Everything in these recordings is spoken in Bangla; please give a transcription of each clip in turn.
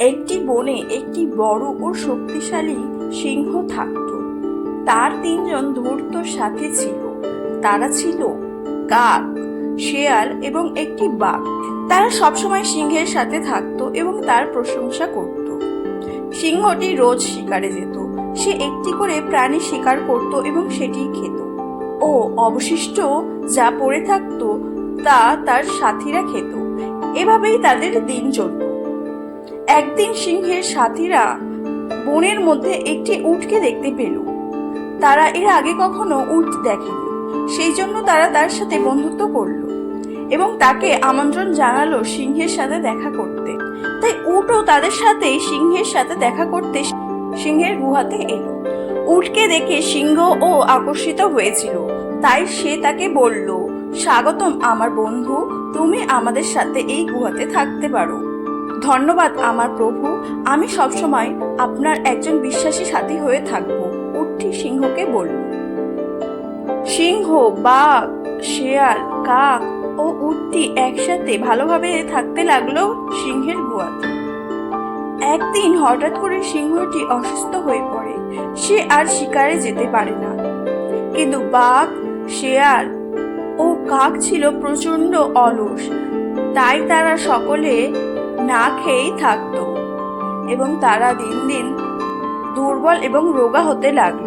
একটি বনে একটি বড় ও শক্তিশালী সিংহ থাকত। তার তিনজন ধূর্ত সাথী ছিল। তারা ছিল কাক শেয়াল এবং একটি বাঘ। তারা সবসময় সিংহের সাথে থাকতো এবং তার প্রশংসা করত। সিংহটি রোজ শিকারে যেত। সে একটি করে প্রাণী শিকার করত এবং সেটি খেত। ও অবশিষ্ট যা পড়ে থাকতো তা তার সাথীরা খেত। এভাবেই তাদের দিন চলত। একদিন সিংহের সাথীরা বনের মধ্যে একটি উটকে দেখতে পেল। তারা এর আগে কখনো উট দেখেনি। সেই জন্য তারা তার সাথে বন্ধুত্ব করল এবং তাকে আমন্ত্রণ জানালো সিংহের সাথে দেখা করতে। তাই উটও তাদের সাথে সিংহের সাথে দেখা করতে সিংহের গুহাতে এলো। উটকে দেখে সিংহ ও আকর্ষিত হয়েছিল। তাই সে তাকে বলল, স্বাগতম আমার বন্ধু, তুমি আমাদের সাথে এই গুহাতে থাকতে পারো। ধন্যবাদ আমার প্রভু, আমি সবসময় আপনার একজন বিশ্বাসী সাথী হয়ে থাকব উঠি সিংহকে বলল। সিংহ, বাঘ, শেয়াল, কাক ও উটটি একসাথে ভালোভাবে থাকতে লাগল সিংহের গুহাতে একদিন হঠাৎ করে সিংহটি অসুস্থ হয়ে পড়ে, সে আর শিকারে যেতে পারে না। কিন্তু বাঘ, শেয়াল ও কাক ছিল প্রচণ্ড অলস, তাই তারা সকলে না খেয়েই থাকতো এবং তারা দিন দিন দুর্বল এবং রোগা হতে লাগল।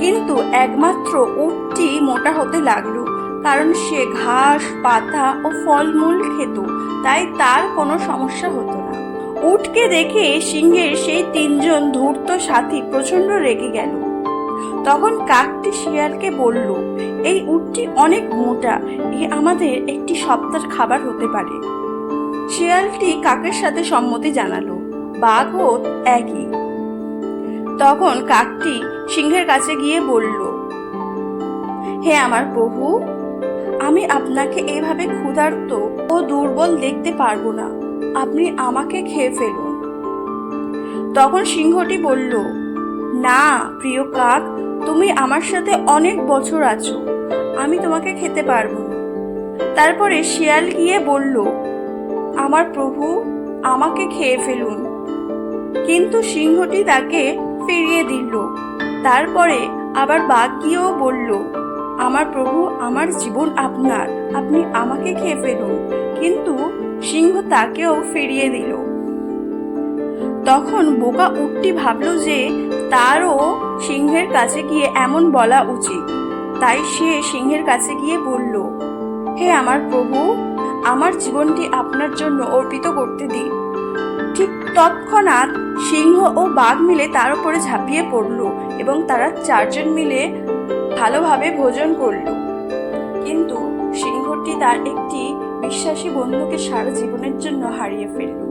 কিন্তু একমাত্র উটটি মোটা হতে লাগল, কারণ সে ঘাস, পাতা ও ফলমূল খেত, তাই তার কোনো সমস্যা হতো না। উটকে দেখে সিংহের সেই তিনজন ধূর্ত সাথী প্রচণ্ড রেগে গেল। তখন কাকটি শিয়ালকে বলল, এই উটটি অনেক মোটা, এ আমাদের একটি সপ্তাহের খাবার হতে পারে। শিয়ালটি কাকের সাথে সম্মতি জানালো। বাঘও একই। তখন কাকটি সিংহের কাছে গিয়ে বলল, হে আমার প্রভু, আমি আপনাকে এভাবে ক্ষুধার্ত ও দুর্বল দেখতে পারব না। আপনি আমাকে খেয়ে ফেলুন। তখন সিংহটি বলল, না প্রিয় কাক, তুমি আমার সাথে অনেক বছর আছো। আমি তোমাকে খেতে পারব তারপরে শিয়াল গিয়ে বলল আমার প্রভু আমাকে খেয়ে ফেলুন। কিন্তু সিংহটি তাকে ফিরিয়ে দিল। তারপরে আবার বাঘ গিয়েও বলল, আমার প্রভু, আমার জীবন আপনার। আপনি আমাকে খেয়ে ফেলুন। কিন্তু সিংহ তাকেও ফিরিয়ে দিল। তখন বোকা উটটি ভাবল যে তারও সিংহের কাছে গিয়ে এমন বলা উচিত। তাই সে সিংহের কাছে গিয়ে বলল, হে আমার প্রভু আমার জীবনটি আপনার জন্য অর্পিত করতে দিন। ঠিক তৎক্ষণাৎ সিংহ ও বাঘ মিলে তার উপরে ঝাঁপিয়ে পড়ল এবং তারা চারজন মিলে ভালোভাবে ভোজন করল। কিন্তু সিংহটি তার একটি বিশ্বাসী বন্ধুকে সারা জীবনের জন্য হারিয়ে ফেলল।